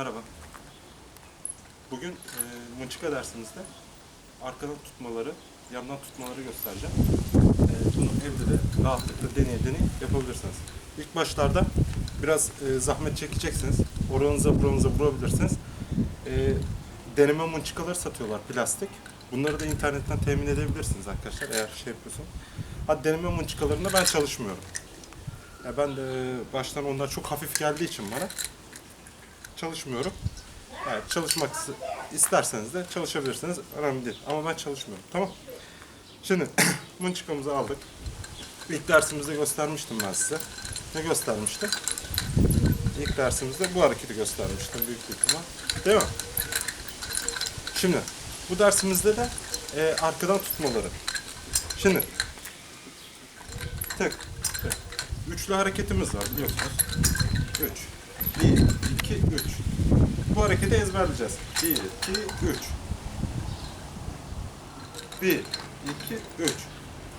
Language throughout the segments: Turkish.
Merhaba. Bugün e, mınçıka dersimizde arkadan tutmaları, yandan tutmaları göstereceğim. E, bunu evde de rahatlıkla deneye deneye yapabilirsiniz. İlk başlarda biraz e, zahmet çekeceksiniz. Oranıza buranıza vurabilirsiniz. E, deneme mınçıkaları satıyorlar plastik. Bunları da internetten temin edebilirsiniz arkadaşlar eğer şey yapıyorsun. Hadi deneme mınçıkalarında ben çalışmıyorum. Ya ben de baştan onlar çok hafif geldiği için bana çalışmıyorum. Yani çalışmak is- isterseniz de çalışabilirsiniz. Önemli değil. Ama ben çalışmıyorum. Tamam. Şimdi mınçıkamızı aldık. İlk dersimizde göstermiştim ben size. Ne göstermiştim? İlk dersimizde bu hareketi göstermiştim büyük ihtimal. Değil mi? Şimdi bu dersimizde de e, arkadan tutmaları. Şimdi tek, tek. Üçlü hareketimiz var biliyorsunuz. Üç. Bir, iki, üç. Bu hareketi ezberleyeceğiz. Bir, iki, üç. Bir, iki, üç.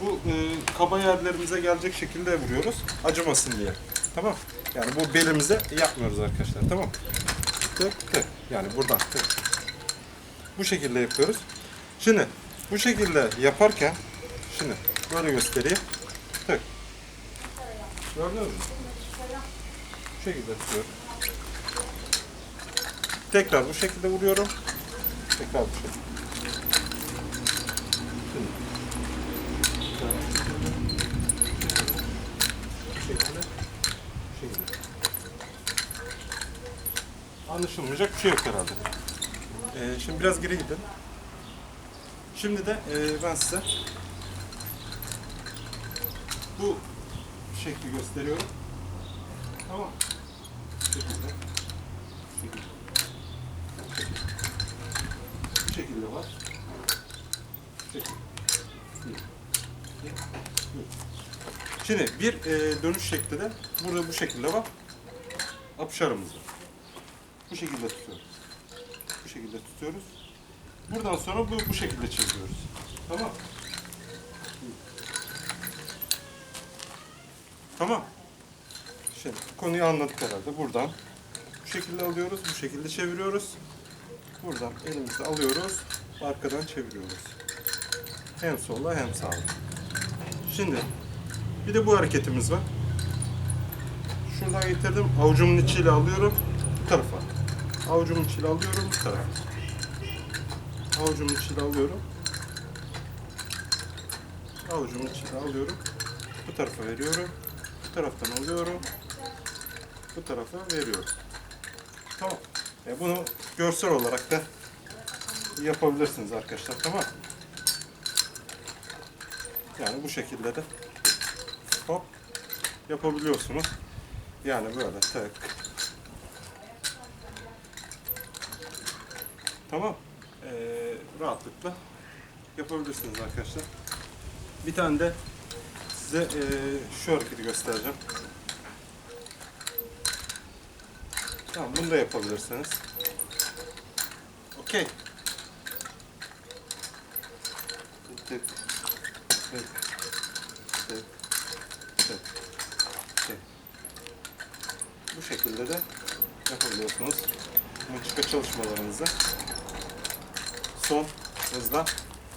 Bu e, kaba yerlerimize gelecek şekilde vuruyoruz. Acımasın diye. Tamam. Yani bu belimize yapmıyoruz arkadaşlar. Tamam. Tık tık. Yani buradan tık. Bu şekilde yapıyoruz. Şimdi bu şekilde yaparken şimdi böyle göstereyim. Tık. Gördünüz mü? Bu şekilde tutuyorum. Tekrar bu şekilde vuruyorum. Tekrar bu şekilde. Anlaşılmayacak bir şey yok herhalde. Ee, şimdi biraz geri gidin. Şimdi de e, ben size bu şekli gösteriyorum. Tamam. Bu şekilde. Var. Şimdi bir e, dönüş şekli de burada bu şekilde var. Apışarımız var. Bu şekilde tutuyoruz. Bu şekilde tutuyoruz. Buradan sonra bu bu şekilde çeviriyoruz. Tamam. Tamam. Şimdi konuyu anladık herhalde. Buradan bu şekilde alıyoruz, bu şekilde çeviriyoruz. Buradan elimizle alıyoruz, arkadan çeviriyoruz. Hem solla hem sağla. Şimdi bir de bu hareketimiz var. Şuradan getirdim, avucumun içiyle alıyorum bu tarafa. Avucumun içiyle alıyorum bu tarafa. Avucumun içiyle alıyorum. Avucumun içiyle alıyorum. Bu tarafa veriyorum. Bu taraftan alıyorum. Bu tarafa veriyorum. Tamam. E bunu görsel olarak da yapabilirsiniz arkadaşlar. Tamam. Yani bu şekilde de hop yapabiliyorsunuz. Yani böyle tek. Tamam. Ee, rahatlıkla yapabilirsiniz arkadaşlar. Bir tane de size ee, şu hareketi göstereceğim. Tamam bunu da yapabilirsiniz. Okey. Bu şekilde de yapabiliyorsunuz. Mıçıka çalışmalarınızı son hızla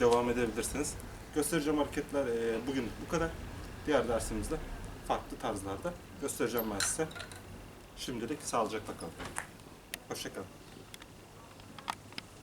devam edebilirsiniz. Göstereceğim hareketler eee, bugün bu kadar. Diğer dersimizde farklı tarzlarda göstereceğim ben size. Şimdilik sağlıcakla kalın. Hoşçakalın.